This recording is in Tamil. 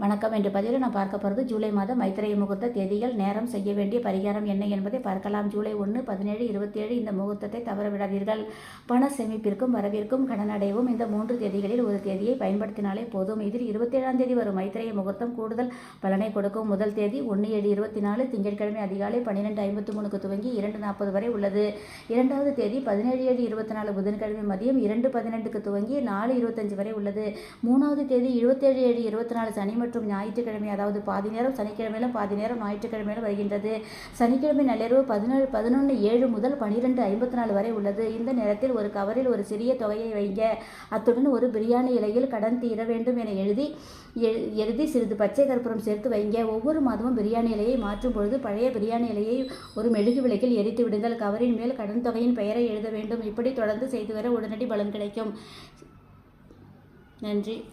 வணக்கம். என்ற பதிவில் நான் பார்க்க போகிறது ஜூலை மாதம் மைத்திரைய முகூர்த்த தேதிகள். நேரம் செய்ய வேண்டிய பரிகாரம் என்ன என்பதை பார்க்கலாம். ஜூலை ஒன்று பதினேழு இருபத்தேழு இந்த முகூர்த்தத்தை தவற விடாதீர்கள் பண சேமிப்பிற்கும் வரவிற்கும் கடனடைவும் இந்த மூன்று தேதிகளில் ஒரு தேதியை பயன்படுத்தினாலே போதும். இதில் இருபத்தேழாம் தேதி வரும் மைத்திரைய முகூர்த்தம் கூடுதல் பலனை கொடுக்கும். முதல் தேதி ஒன்று ஏழு இருபத்தி நாலு திங்கட்கிழமை அதிகாலை பன்னிரெண்டு ஐம்பத்தி மூணுக்கு துவங்கி இரண்டு நாற்பது வரை உள்ளது. இரண்டாவது தேதி பதினேழு ஏழு இருபத்தி நாலு புதன்கிழமை மதியம் இரண்டு பதினெண்டுக்கு துவங்கி நாலு இருபத்தஞ்சு வரை உள்ளது. மூணாவது தேதி இருபத்தேழு ஏழு இருபத்தி நாலு சனி மற்றும் ஞாயிற்றுக்கிழமை அதாவது பாதி நேரம் சனிக்கிழமையிலும் பாதி நேரம் ஞாயிற்றுக்கிழமையிலும் வருகின்றது. சனிக்கிழமை நள்ளிரவு பதினேழு பதினொன்று ஏழு முதல் பனிரெண்டு ஐம்பத்தி நாலு வரை உள்ளது. இந்த நேரத்தில் ஒரு கவரில் ஒரு சிறிய தொகையை வைங்க. அத்துடன் ஒரு பிரியாணி இலையில் கடன் தீர வேண்டும் என எழுதி எழுதி சிறிது பச்சை கற்பூரம் சேர்த்து வைங்க. ஒவ்வொரு மாதமும் பிரியாணி இலையை மாற்றும் பொழுது பழைய பிரியாணி இலையை ஒரு மெழுகு விளக்கில் எரித்து விடுங்கள். கவரின் மேல் கடன் தொகையின் பெயரை எழுத வேண்டும். இப்படி தொடர்ந்து செய்து வர உடனடி பலன் கிடைக்கும். நன்றி.